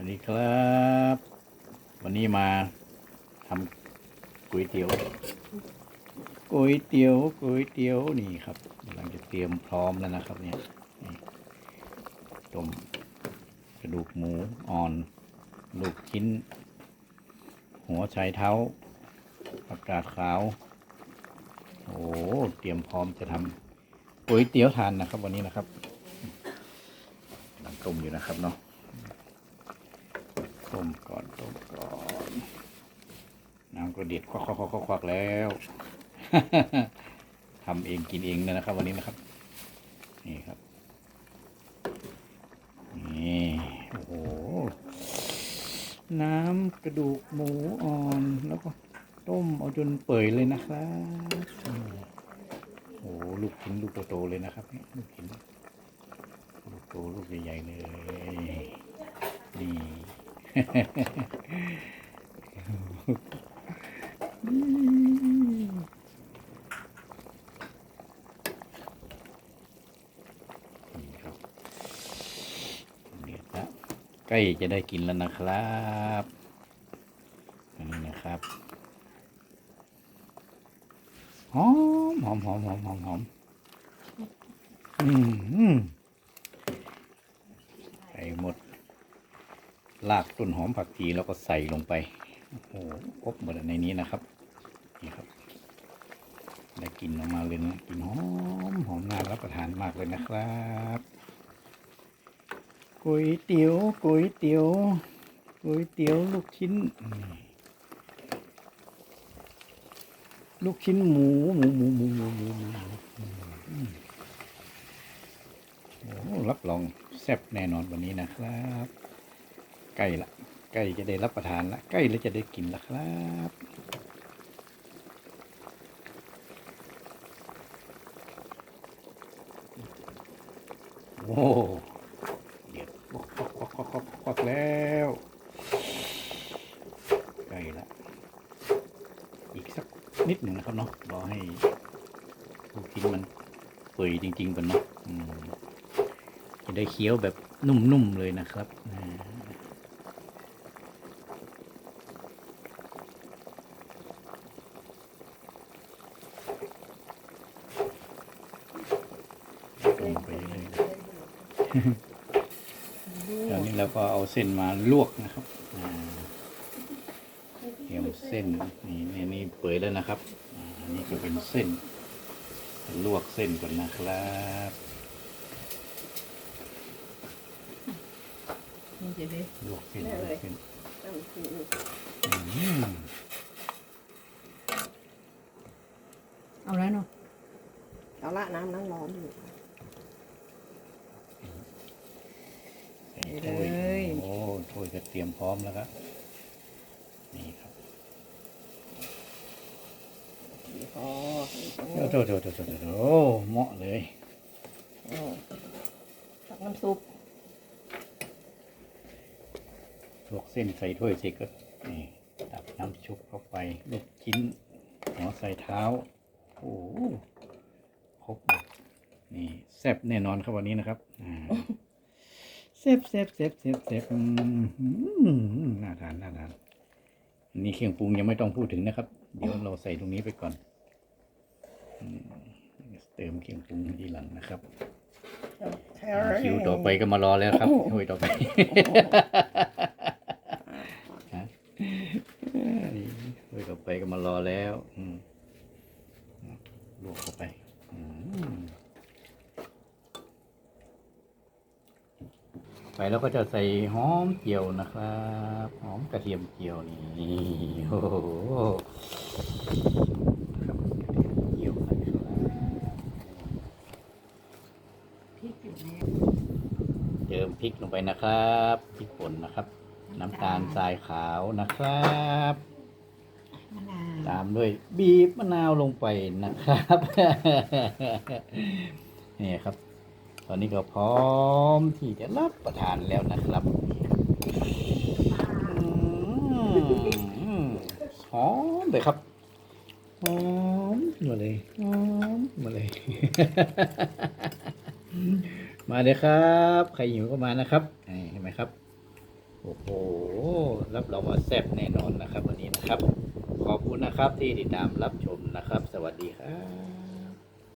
วัสดีครับ วันนี้มาทำก๋วยเตี๋ยวก๋วยเตี๋ยวก๋วยเตี๋ยวนี่ครับกำลังจะเตรียมพร้อมแล้วนะครับ เนี่ยต้มกระดูกหมูอ่อน ลูกชิ้น หัวไชเท้าผักกาดขาว โอ้เตรียมพร้อมจะทำก๋วยเตี๋ยวทานนะครับ วันนี้นะครับกำลังต้มอยู่นะครับเนาะ ต้มก่อนต้มก่อนน้ำก็เดือดควักควักควักควักแล้วทำเองกินเองนะครับ วันนี้นะครับ นี่ครับนี่โอ้โหน้ำกระดูกหมูอ่อนแล้วก็ต้มเอาจนเปื่อยเลยนะครับโอ้โหลูกชิ้นลูกโตๆเลยนะครับลูกชิ้นลูกโตลูกใหญ่ๆเลยนี่ นี่ครับเดือดล้วใกล้จะได้กินแล้วนะครับอันนี้นะครับหอมหอมหอมหอมหอมหอมอืมใส่หมด รากต้นหอมผักชีแล้วก็ใส่ลงไป โอ้โหครบหมดในนี้นะครับ นี่ครับ ได้กลินออกมาเลยนะกลินหอมหอมน่ารับประทานมากเลยนะครับก๋วยเตี๋ยวก๋วยเตี๋ยวก๋วยเตี๋ยวลูกชิ้น ลูกชิ้นหมูหมูหมูหมูหมูหมูหมูโอ้รับรองแซ่บแน่นอนวันนี้นะครับ ใกล้ละใกล้จะได้รับประทานละใกล้แล้วจะได้กินละครับโอ้เดือดควักควักควักควักควักควักแล้วใกล้ละอีกสักนิดหนึ่งนะครับเนาะรอให้ลูกชิ้นมันเปื่อยจริงๆก่อนเนาะจะได้เคี้ยวแบบนุ่มๆเลยนะครับอ่า ต้มไปเรื่อยๆตอนนี้เราก็เอาเส้นมาลวกนะครับอ่าเตรียมเส้นนี่นี่นี่เปื่อยแล้วนะครับอ่าอันนี่ก็เป็นเส้น ลวกเส้นก่อนนะครับนี่จะได้ลวกเส้นลวกเส้นตั้งคืออืมเอาแล้วเนาะเอาละน้ำนั้นร้อนอยู่ ใส่ถ้วย เลย โอ้ ถ้วยก็เตรียมพร้อมแล้วครับนี่ครับพอโอ้โถโถโถโถโถโถเหมาะเลยตักน้ำซุปลวกเส้นใส่ถ้วยเสร็จก็นี่ตักน้ำชุบเข้าไปลูกชิ้นหัวใส่เท้าโอ้โหครบหมดนี่แซ่บแน่นอนครับวันนี้นะครับอ่า แซ่บแซ่บแซ่บแซ่บแซ่บอืมน่าทานน่าทานอันนี้เครื่องปรุงยังไม่ต้องพูดถึงนะครับ เดี๋ยวเราใส่ตรงนี้ไปก่อนอืมเติมเครื่องปรุงทีหลังนะครับคิวต่อไปก็มารอแล้วครับถ้วยต่อไปฮะถ้วยต่อไปก็มารอแล้วอืมลวกเข้าไปอืม ไปแล้วก็จะใส่หอมเจียวนะครับหอมกระเทียมเจียวนี่โอ้โหครับกระเทียมเจียวนะครับพริกอยู่ในเติมพริกลงไปนะครับพริกป่นนะครับ น้ำตาลทรายขาวนะครับมะนาวตามด้วยบีบมะนาวลงไปนะครับนี่ครับ ตอนนี้ก็พร้อมที่จะรับประทานแล้วนะครับอืมหอมเลยครับหอมมาเลยหอมมาเลย มาเลยครับ ใครหิวก็มานะครับนี่เห็นไหมครับ โอ้โห รับรองว่าแซ่บแน่นอนนะครับ วันนี้นะครับ ขอบคุณนะครับที่ติดตามรับชมนะครับ สวัสดีครับ